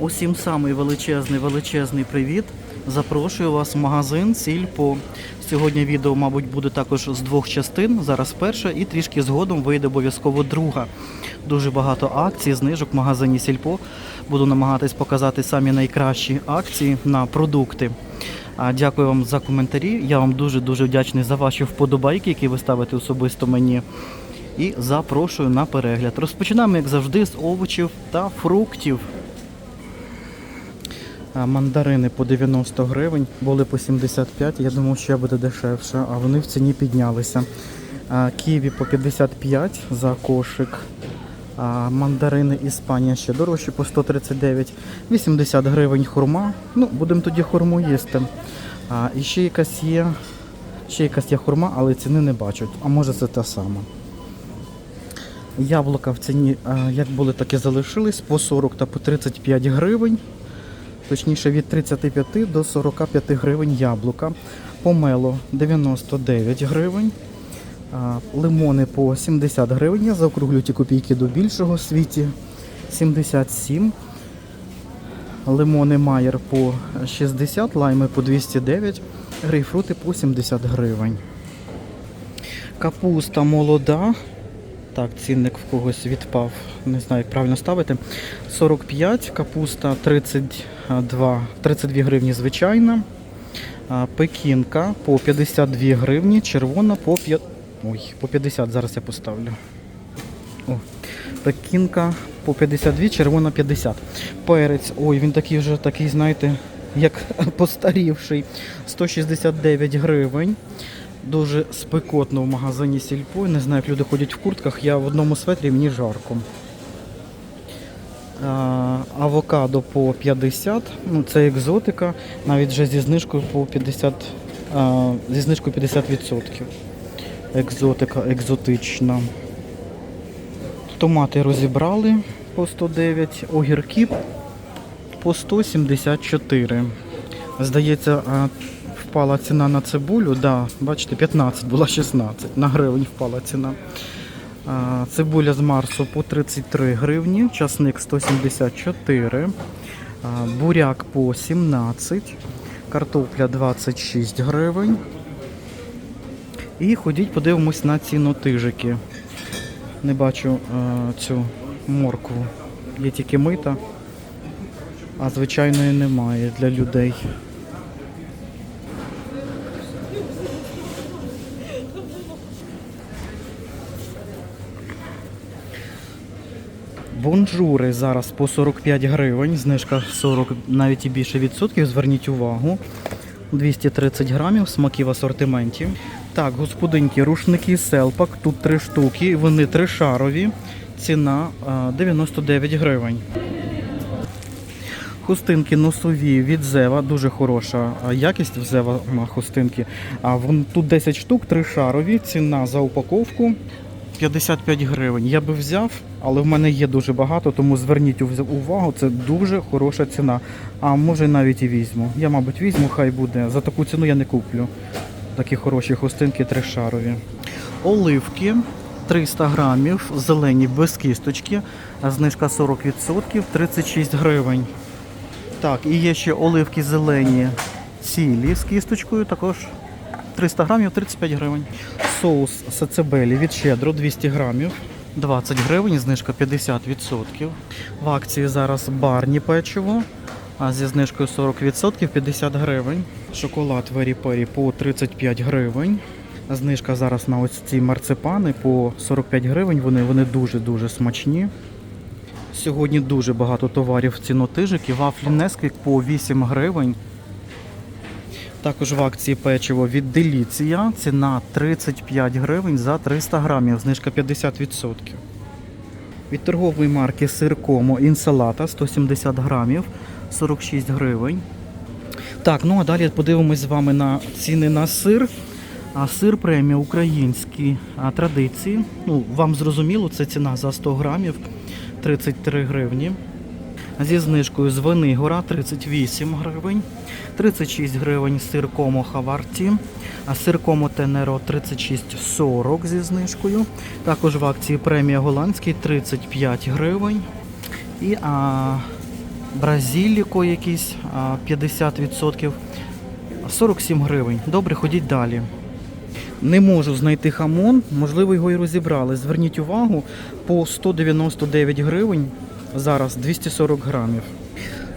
Усім самий величезний величезний привіт. Запрошую вас в магазин Сільпо. Сьогодні відео, мабуть, буде також з двох частин. Зараз перша і трішки згодом вийде обов'язково друга. Дуже багато акцій, знижок в магазині Сільпо. Буду намагатись показати самі найкращі акції на продукти. Дякую вам за коментарі. Я вам дуже дуже вдячний за ваші вподобайки, які ви ставите особисто мені. І запрошую на перегляд. Розпочинаємо, як завжди, з овочів та фруктів. Мандарини по 90 гривень, були по 75, я думав, що буде дешевше, а вони в ціні піднялися. Ківі по 55 за кошик. Мандарини Іспанія ще дорожчі по 139, 80 гривень хурма. Ну, будемо тоді хурму їсти. І ще якась є, ще якась є хурма, але ціни не бачу. А може це та сама. Яблука в ціні, як були, так і залишились, по 40 та по 35 гривень. Точніше від 35 до 45 гривень яблука. Помело 99 гривень. Лимони по 70 гривень. Я заокруглю ті копійки до більшого в світі. 77. Лимони Майер по 60, лайми по 209, грейпфрути по 70 гривень. Капуста молода. Так, цінник в когось відпав. Не знаю, як правильно ставити. 45, капуста 32, 32 гривні звичайна. Пекінка по 52 гривні, червона по 5. Ой, по 50 зараз я поставлю. О, пекінка по 52, червона 50. Перець, ой, він такий вже такий, знаєте, як постарівший. 169 гривень. Дуже спекотно в магазині Сільпо. Не знаю, як люди ходять в куртках. Я в одному светрі, мені жарко. Авокадо по 50, ну це екзотика, навіть вже зі знижкою по 50, а, зі знижкою 50%. Екзотика, екзотична. Томати розібрали по 109, огірки по 174. Здається, впала ціна на цибулю. Да, бачите, 15 була 16. На гривень впала ціна. Цибуля з Марсу по 33 гривні, часник 174, буряк по 17, картопля 26 гривень. І ходіть, подивимось на цінотижики. Не бачу цю моркву. Є тільки мита, а звичайної немає для людей. Бонжури зараз по 45 гривень, знижка 40, навіть і більше відсотків. Зверніть увагу. 230 грамів, смаки в асортименті. Так, господинки, рушники селпак, тут три штуки, вони тришарові. Ціна 99 гривень. Хустинки носові від Зева, дуже хороша якість в Зева хустинки. А тут 10 штук, тришарові, ціна за упаковку 55 гривень. Я би взяв, але в мене є дуже багато, тому зверніть увагу, це дуже хороша ціна. А може навіть і візьму. Я, мабуть, візьму, хай буде. За таку ціну я не куплю. Такі хороші хустинки тришарові. Оливки 300 грамів, зелені без кісточки, знижка 40%, 36 гривень. Так, і є ще оливки зелені цілі з кісточкою, також 300 грамів 35 гривень. Соус сацебелі від щедро 200 грамів. 20 гривень, знижка 50%. В акції зараз барні печиво, а зі знижкою 40% 50 гривень. Шоколад Вері Пері по 35 гривень. Знижка зараз на ось ці марципани по 45 гривень. Вони, вони дуже-дуже смачні. Сьогодні дуже багато товарів в цінотижики. Вафлі Несквік по 8 гривень. Також в акції печиво від Деліція. Ціна 35 гривень за 300 грамів, знижка 50%. Від торгової марки сир Комо інсалата 170 грамів, 46 гривень. Так, ну а далі подивимось з вами на ціни на сир. А сир премія українські традиції. Ну, вам зрозуміло, це ціна за 100 грамів 33 гривні. Зі знижкою з Венигора 38 гривень, 36 гривень сир Комо Хаварті, а сир Комо Тенеро 36,40 зі знижкою. Також в акції премія голландський 35 гривень. І а, Бразиліко якийсь а, 50%. 47 гривень. Добре, ходіть далі. Не можу знайти хамон, можливо, його і розібрали. Зверніть увагу, по 199 гривень зараз 240 грамів.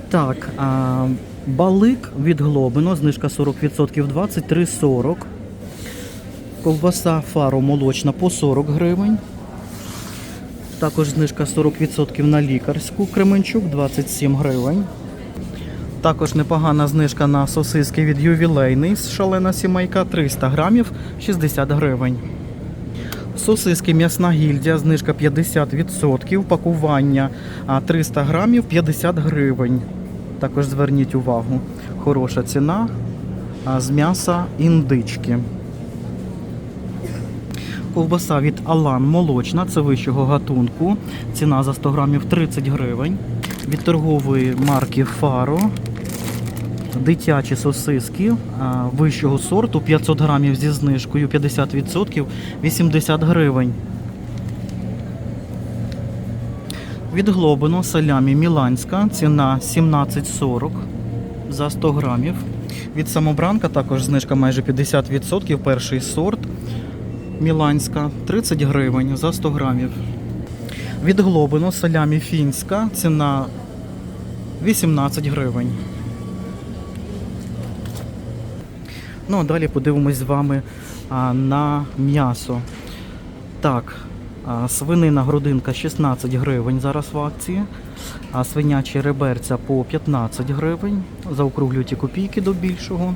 Так, а, балик від Глобино, знижка 40% 23,40. Ковбаса фаро молочна по 40 гривень. Також знижка 40% на лікарську Кременчук 27 гривень. Також непогана знижка на сосиски від ювілейний шалена сімейка 300 грамів 60 гривень. Сосиски м'ясна гільдія, знижка 50%, пакування 300 грамів 50 гривень. Також зверніть увагу, хороша ціна з м'яса індички. Ковбаса від Алан молочна, це вищого гатунку. Ціна за 100 грамів 30 гривень. Від торгової марки Фаро. Дитячі сосиски вищого сорту 500 грамів зі знижкою 50% 80 гривень. Від Глобино салямі Міланська ціна 17,40 за 100 грамів. Від самобранка також знижка майже 50%, перший сорт. Міланська 30 гривень за 100 грамів. Від Глобино салямі фінська ціна 18 гривень. Ну а далі подивимось з вами на м'ясо. Так, свинина грудинка 16 гривень зараз в акції, а свинячі реберця по 15 гривень. Заокруглюйте копійки до більшого.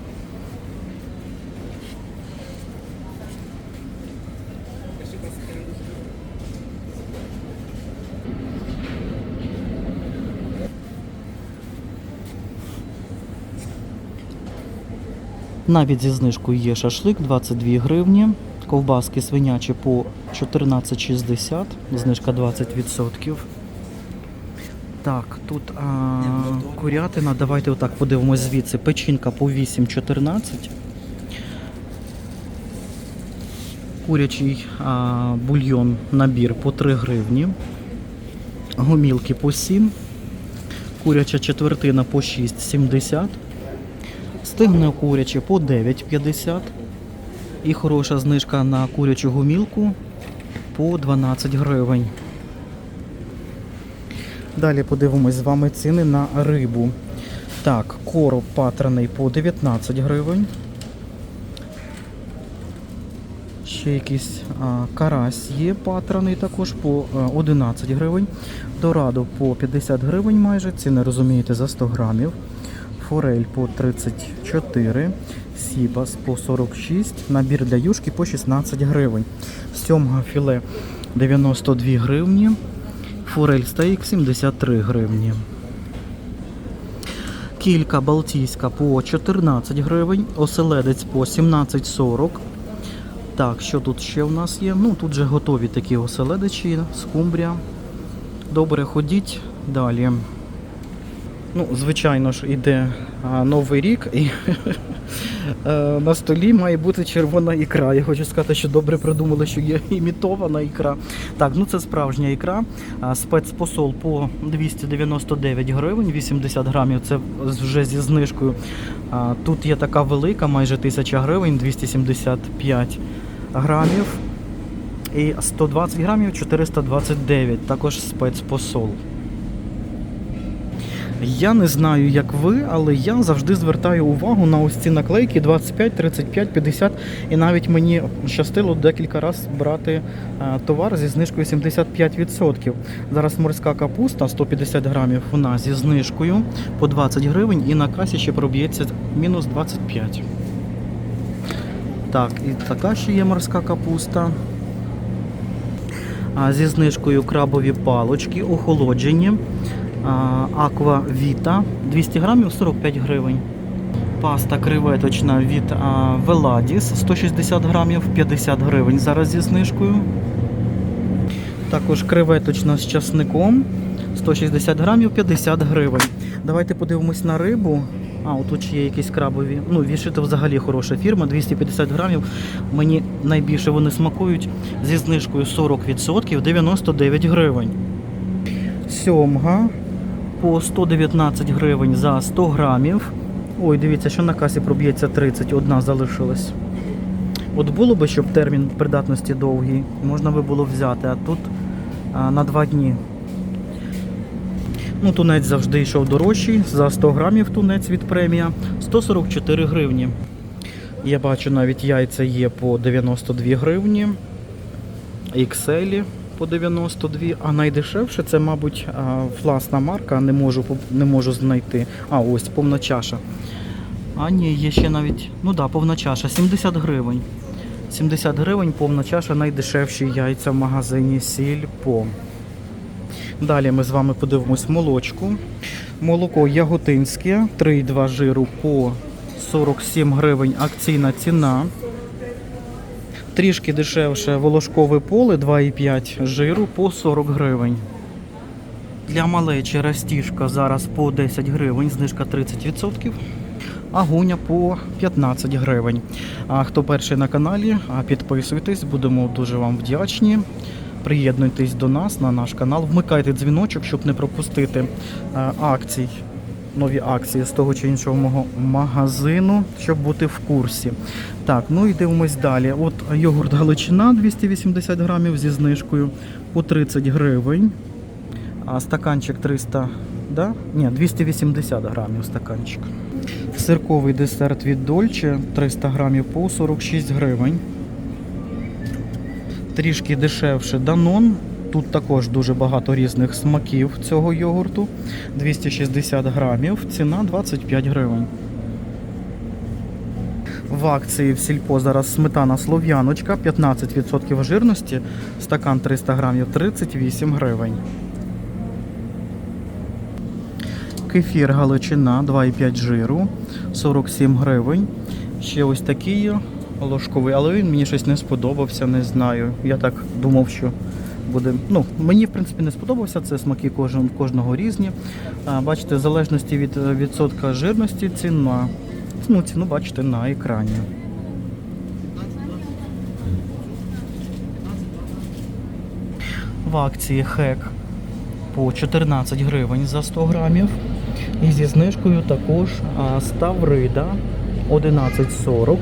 Навіть зі знижкою є шашлик 22 гривні. Ковбаски свинячі по 14,60, знижка 20%. Так, тут а, курятина. Давайте отак подивимось звідси. Печінка по 8,14. Курячий а, бульйон набір по 3 гривні. Гомілки по 7. Куряча четвертина по 6,70. Стигне куряче по 9,50. І хороша знижка на курячу гумілку по 12 гривень. Далі подивимось з вами ціни на рибу. Так, короб патраний по 19 гривень. Ще якийсь а, карась є патраний також по а, 11 гривень. Дорадо по 50 гривень майже. Ціни розумієте за 100 грамів. Форель по 34, сібас по 46, набір для юшки по 16 гривень. Сьомга філе 92 гривні, форель стейк 73 гривні. Кілька балтійська по 14 гривень, оселедець по 17,40. Так, що тут ще у нас є? Ну, тут же готові такі оселедичі, скумбрія. Добре, ходіть далі. Ну, звичайно ж, іде Новий рік, і е, на столі має бути червона ікра. Я хочу сказати, що добре придумали, що є імітована ікра. Так, ну це справжня ікра. Спецпосол по 299 гривень, 80 грамів. Це вже зі знижкою. Тут є така велика, майже 1000 гривень, 275 грамів. І 120 грамів 429, також спецпосол. Я не знаю, як ви, але я завжди звертаю увагу на ось ці наклейки 25, 35, 50. І навіть мені щастило декілька разів брати е, товар зі знижкою 75%. Зараз морська капуста 150 грамів, вона зі знижкою по 20 гривень і на касі ще проб'ється мінус 25. Так, і така ще є морська капуста. А, Зі знижкою крабові палочки, охолоджені. Аква Віта 200 грамів 45 гривень. Паста креветочна від Веладіс 160 грамів 50 гривень. Зараз зі знижкою. Також креветочна з часником 160 грамів 50 гривень. Давайте подивимось на рибу. А, отут ще є якісь крабові. Ну, вішити взагалі хороша фірма, 250 грамів. Мені найбільше вони смакують зі знижкою 40% 99 гривень. Сьомга по 119 гривень за 100 грамів. Ой, дивіться, що на касі проб'ється 30, одна залишилась. От було би, щоб термін придатності довгий, можна би було взяти, а тут а, на 2 дні. Ну, тунець завжди йшов дорожчий. За 100 грамів тунець від премія 144 гривні. Я бачу, навіть яйця є по 92 гривні. XL по 92, а найдешевше це, мабуть, власна марка, не можу, не можу знайти. А, ось повна чаша. А ні, є ще навіть, ну да, повна чаша, 70 гривень. 70 гривень повна чаша, найдешевші яйця в магазині Сільпо. Далі ми з вами подивимось молочку. Молоко яготинське, 3,2 жиру по 47 гривень акційна ціна. Трішки дешевше волошкове поле 2,5 жиру по 40 гривень. Для малечі растіжка зараз по 10 гривень, знижка 30%. А гуня по 15 гривень. А хто перший на каналі, підписуйтесь, будемо дуже вам вдячні. Приєднуйтесь до нас на наш канал, вмикайте дзвіночок, щоб не пропустити е, акцій, нові акції з того чи іншого мого магазину, щоб бути в курсі. Так, ну і дивимось далі. От йогурт Галичина 280 грамів зі знижкою по 30 гривень. А стаканчик 300, да? Ні, 280 грамів стаканчик. Сирковий десерт від Дольче 300 грамів по 46 гривень. Трішки дешевше Данон. Тут також дуже багато різних смаків цього йогурту. 260 грамів, ціна 25 гривень. В акції в сільпо зараз сметана слов'яночка, 15% жирності, стакан 300 грамів 38 гривень. Кефір Галичина 2,5 жиру, 47 гривень. Ще ось такий ложковий, але він мені щось не сподобався, не знаю. Я так думав, що буде. Ну, мені, в принципі, не сподобався. Це смаки кожного різні. Бачите, в залежності від е, відсотка жирності ціна. Ну, ціну бачите на екрані. В акції хек по 14 гривень за 100 грамів. І зі знижкою також ставрида 11,40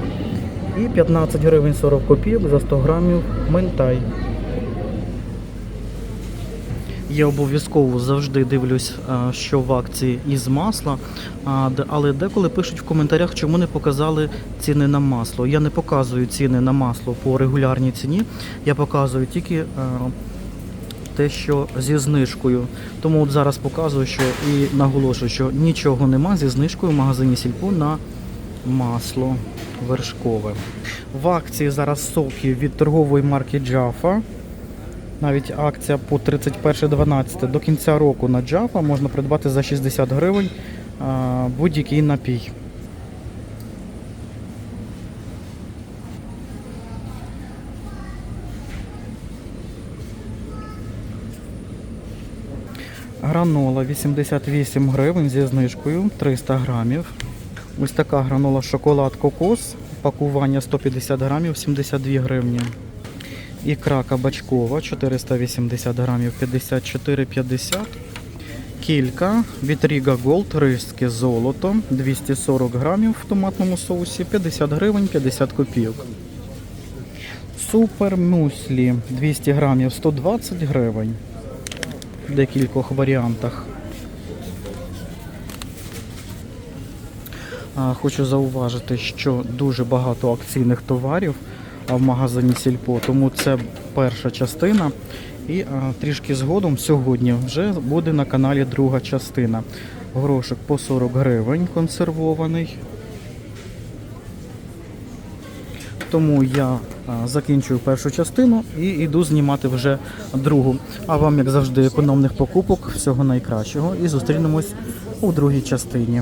і 15 гривень 40 копійок за 100 грамів ментай. Я обов'язково завжди дивлюсь, що в акції із масла, але деколи пишуть в коментарях, чому не показали ціни на масло. Я не показую ціни на масло по регулярній ціні, я показую тільки те, що зі знижкою. Тому от зараз показую, що і наголошую, що нічого нема зі знижкою в магазині Сільпо на масло вершкове. В акції зараз соки від торгової марки Jaffa. Навіть акція по 31.12 до кінця року на Jaffa можна придбати за 60 гривень будь-який напій. Гранола 88 гривень зі знижкою 300 грамів. Ось така гранола шоколад кокос. Пакування 150 грамів 72 гривні. Ікра кабачкова 480 грамів 54,50. Кілька від Ріга Голд рижське золото 240 грамів в томатному соусі 50 гривень 50 копійок. Супер мюслі 200 грамів 120 гривень в декількох варіантах. Хочу зауважити, що дуже багато акційних товарів в магазині Сільпо, тому це перша частина. І а, трішки згодом сьогодні вже буде на каналі друга частина. Горошок по 40 гривень консервований. Тому я закінчую першу частину і йду знімати вже другу. А вам, як завжди, економних покупок, всього найкращого. І зустрінемось у другій частині.